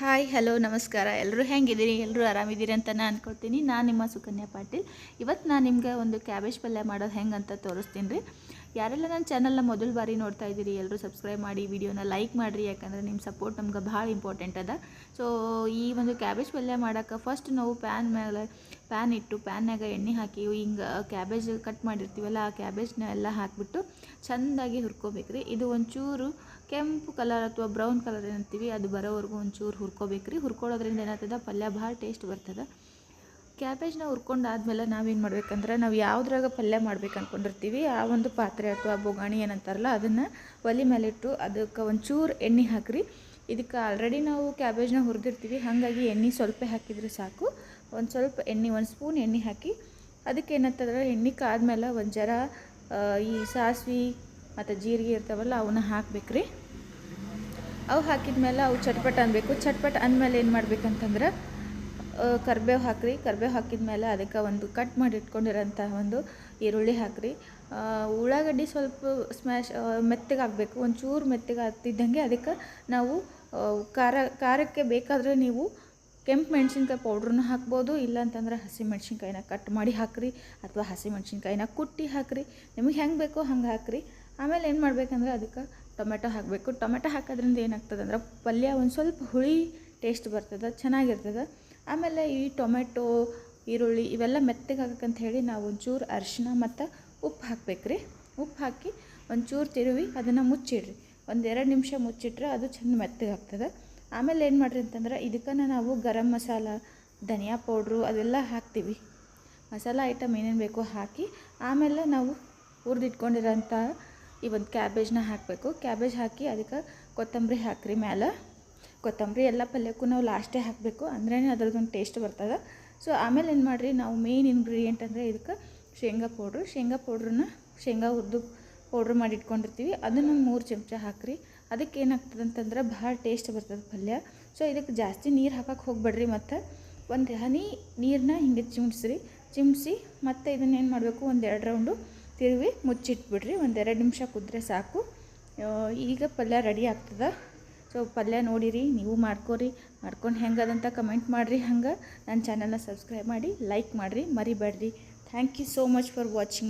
Hi hello ನಮಸ್ಕಾರ. ಎಲ್ಲರೂ ಹೆಂಗಿದ್ದೀರಿ? ಎಲ್ಲರೂ ಆರಾಮಿದ್ದೀರಿ ಅಂತ ನಾನು ಅನ್ಕೊಳ್ತೀನಿ. ನಾನು ನಿಮ್ಮ ಸುಕನ್ಯಾ ಪಾಟೀಲ್. ಇವತ್ತು ನಾನು ನಿಮಗೆ ಒಂದು ಕ್ಯಾಬೇಜ್ ಪಲ್ಯ ಮಾಡೋದು ಹೆಂಗೆ ಅಂತ ತೋರಿಸ್ತೀನಿ ರೀ. ಯಾರೆಲ್ಲ ನನ್ನ ಚಾನಲ್ನ ಮೊದಲ ಬಾರಿ ನೋಡ್ತಾ ಇದ್ದೀರಿ ಎಲ್ಲರೂ ಸಬ್ಸ್ಕ್ರೈಬ್ ಮಾಡಿ ವಿಡಿಯೋನ ಲೈಕ್ ಮಾಡಿರಿ. ಯಾಕಂದರೆ ನಿಮ್ಮ ಸಪೋರ್ಟ್ ನಮ್ಗೆ ಭಾಳ ಇಂಪಾರ್ಟೆಂಟ್ ಅದ. ಸೊ ಈ ಒಂದು ಕ್ಯಾಬೇಜ್ ಪಲ್ಯ ಮಾಡೋಕೆ ಫಸ್ಟ್ ನಾವು ಪ್ಯಾನ್ ಮೇಲೆ ಪ್ಯಾನ್ ಇಟ್ಟು ಪ್ಯಾನ್ಯಾಗ ಎಣ್ಣೆ ಹಾಕಿ ಹಿಂಗೆ ಕ್ಯಾಬೇಜ್ ಕಟ್ ಮಾಡಿರ್ತೀವಲ್ಲ, ಆ ಕ್ಯಾಬೇಜ್ನ ಎಲ್ಲ ಹಾಕಿಬಿಟ್ಟು ಚೆಂದಾಗಿ ಹುರ್ಕೋಬೇಕು ರೀ ಇದು ಒಂಚೂರು ಕೆಂಪು ಕಲರ್ ಅಥವಾ ಬ್ರೌನ್ ಕಲರ್ ಏನಂತೀವಿ, ಅದು ಬರೋವರೆಗೂ ಒಂಚೂರು ಹುರ್ಕೋಬೇಕು ರೀ ಹುರ್ಕೊಳ್ಳೋದ್ರಿಂದ ಏನಾಗ್ತದೆ ಪಲ್ಯ ಭಾಳ ಟೇಸ್ಟ್ ಬರ್ತದೆ. ಕ್ಯಾಬೇಜ್ನ ಹುರ್ಕೊಂಡಾದ್ಮೇಲೆ ನಾವೇನು ಮಾಡ್ಬೇಕಂದ್ರೆ, ನಾವು ಯಾವುದ್ರಾಗ ಪಲ್ಯ ಮಾಡ್ಬೇಕು ಅಂದ್ಕೊಂಡಿರ್ತೀವಿ ಆ ಒಂದು ಪಾತ್ರೆ ಅಥವಾ ಬೊಗಾಣಿ ಏನಂತಾರಲ್ಲ, ಅದನ್ನು ಒಲೆ ಮೇಲಿಟ್ಟು ಅದಕ್ಕೆ ಒಂಚೂರು ಎಣ್ಣೆ ಹಾಕಿರಿ. ಇದಕ್ಕೆ ಆಲ್ರೆಡಿ ನಾವು ಕ್ಯಾಬೇಜ್ನ ಹುರಿದಿರ್ತೀವಿ, ಹಾಗಾಗಿ ಎಣ್ಣೆ ಸ್ವಲ್ಪ ಹಾಕಿದರೆ ಸಾಕು. ಒಂದು ಸ್ವಲ್ಪ ಎಣ್ಣೆ, ಒಂದು ಸ್ಪೂನ್ ಎಣ್ಣೆ ಹಾಕಿ ಅದಕ್ಕೆ ಏನಂತಂದ್ರೆ ಎಣ್ಣೆ ಕಾದ್ಮೇಲೆ ಒಂದು ಜರ ಈ ಸಾಸ್ವೆ ಮತ್ತು ಜೀರಿಗೆ ಇರ್ತಾವಲ್ಲ ಅವನ್ನ ಹಾಕ್ಬೇಕ್ರಿ. ಅವು ಹಾಕಿದ್ಮೇಲೆ ಅವು ಚಟ್ಪಟ್ ಅನ್ಬೇಕು. ಚಟ್ಪಟ್ ಅಂದಮೇಲೆ ಏನು ಮಾಡ್ಬೇಕಂತಂದ್ರೆ ಕರ್ಬೇವು ಹಾಕ್ರಿ. ಕರ್ಬೇವು ಹಾಕಿದ್ಮೇಲೆ ಅದಕ್ಕೆ ಒಂದು ಕಟ್ ಮಾಡಿ ಇಟ್ಕೊಂಡಿರೋಂಥ ಒಂದು ಈರುಳ್ಳಿ ಹಾಕ್ರಿ. ಉಳ್ಳಾಗಡ್ಡಿ ಸ್ವಲ್ಪ ಸ್ಮ್ಯಾಶ್ ಮೆತ್ತಗೆ ಆಗಬೇಕು ಒಂಚೂರು ಮೆತ್ತಗೆ ಆಗ್ತಿದ್ದಂಗೆ ಅದಕ್ಕೆ ನಾವು ಖಾರ, ಖಾರಕ್ಕೆ ಬೇಕಾದರೆ ನೀವು ಕೆಂಪು ಮೆಣಸಿನ್ಕಾಯಿ ಪೌಡ್ರನ್ನ ಹಾಕ್ಬೋದು ಇಲ್ಲ ಅಂತಂದ್ರೆ ಹಸಿ ಮೆಣಸಿನ್ಕಾಯಿನ ಕಟ್ ಮಾಡಿ ಹಾಕ್ರಿ, ಅಥವಾ ಹಸಿ ಮೆಣಸಿನ್ಕಾಯಿನ ಕುಟ್ಟಿ ಹಾಕ್ರಿ. ನಿಮಗೆ ಹೆಂಗೆ ಬೇಕೋ ಹಂಗೆ ಹಾಕ್ರಿ. ಆಮೇಲೆ ಏನು ಮಾಡಬೇಕಂದ್ರೆ ಅದಕ್ಕೆ ಟೊಮೆಟೊ ಹಾಕಬೇಕು. ಟೊಮೆಟೊ ಹಾಕೋದ್ರಿಂದ ಏನಾಗ್ತದೆ ಅಂದ್ರೆ ಪಲ್ಯ ಒಂದು ಸ್ವಲ್ಪ ಹುಳಿ ಟೇಸ್ಟ್ ಬರ್ತದೆ, ಚೆನ್ನಾಗಿರ್ತದೆ. ಆಮೇಲೆ ಈ ಟೊಮೆಟೊ, ಈರುಳ್ಳಿ ಇವೆಲ್ಲ ಮೆತ್ತಗೆ ಆಗಕ್ಕಂತ ಹೇಳಿ ನಾವು ಒಂಚೂರು ಅರಿಶಿನ ಮತ್ತು ಉಪ್ಪು ಹಾಕ್ಬೇಕ್ರಿ. ಉಪ್ಪು ಹಾಕಿ ಒಂಚೂರು ತಿರುವಿ, ಅದನ್ನು ಮುಚ್ಚಿಡ್ರಿ. ಒಂದೆರಡು ನಿಮಿಷ ಮುಚ್ಚಿಟ್ರೆ ಅದು ಚೆಂದ ಮೆತ್ತಗೆ ಆಗ್ತದೆ ಆಮೇಲೆ ಏನು ಮಾಡ್ರಿ ಅಂತಂದ್ರೆ ಇದಕ್ಕೆ ನಾವು ಗರಂ ಮಸಾಲ, ಧನಿಯಾ ಪೌಡ್ರು ಅದೆಲ್ಲ ಹಾಕ್ತೀವಿ. ಮಸಾಲ ಐಟಮ್ ಏನೇನು ಬೇಕೋ ಹಾಕಿ, ಆಮೇಲೆ ನಾವು ಹುರಿದಿಟ್ಕೊಂಡಿರೋಂಥ ಈ ಒಂದು ಕ್ಯಾಬೇಜ್ನ ಹಾಕಬೇಕು. ಕ್ಯಾಬೇಜ್ ಹಾಕಿ ಅದಕ್ಕೆ ಕೊತ್ತಂಬರಿ ಹಾಕ್ರಿ ಮ್ಯಾಲೆ. ಕೊತ್ತಂಬರಿ ಎಲ್ಲ ಪಲ್ಯಕ್ಕೂ ನಾವು ಲಾಸ್ಟೇ ಹಾಕಬೇಕು ಅಂದ್ರೇ ಅದ್ರದ್ದೊಂದು ಟೇಸ್ಟ್ ಬರ್ತದೆ. ಸೊ ಆಮೇಲೆ ಏನು ಮಾಡಿರಿ, ನಾವು ಮೇಯ್ನ್ ಇಂಗ್ರೀಡಿಯೆಂಟ್ ಅಂದರೆ ಇದಕ್ಕೆ ಶೇಂಗಾ ಪೌಡ್ರು ಶೇಂಗಾ ಪೌಡ್ರನ್ನ ಶೇಂಗಾ ಹುರಿದು ಪೌಡ್ರ್ ಮಾಡಿ ಇಟ್ಕೊಂಡಿರ್ತೀವಿ ಅದನ್ನು ಮೂರು ಚಮಚ ಹಾಕ್ರಿ. ಅದಕ್ಕೆ ಏನಾಗ್ತದೆ ಅಂತಂದ್ರೆ ಭಾಳ ಟೇಸ್ಟ್ ಬರ್ತದೆ ಪಲ್ಯ. ಸೊ ಇದಕ್ಕೆ ಜಾಸ್ತಿ ನೀರು ಹಾಕಕ್ಕೆ ಹೋಗ್ಬೇಡ್ರಿ ಮತ್ತು. ಒಂದು ಹನಿ ನೀರನ್ನ ಹಿಂಗೆ ಚಿಮ್ಸ್ರಿ. ಚಿಮ್ಸಿ ಮತ್ತು ಇದನ್ನ ಏನು ಮಾಡಬೇಕು? ಒಂದು ಎರಡು ರೌಂಡು ತಿರುವಿ ಮುಚ್ಚಿಟ್ಬಿಡ್ರಿ. ಎರಡು ನಿಮಿಷ ಕುದ್ರೆ ಸಾಕು. ಈಗ ಪಲ್ಯ ರೆಡಿ ಆಗ್ತದೆ. ಸೊ ಪಲ್ಯ ನೋಡಿರಿ, ನೀವು ಮಾಡ್ಕೋರಿ. ಮಾಡ್ಕೊಂಡು ಹೆಂಗದಂತ ಕಮೆಂಟ್ ಮಾಡಿರಿ ಹಂಗೆ. ನನ್ನ ಚಾನಲ್ನ ಸಬ್ಸ್ಕ್ರೈಬ್ ಮಾಡಿ ಲೈಕ್ ಮಾಡಿರಿ. ಮರಿಬೇಡ್ರಿ. Thank you so much for watching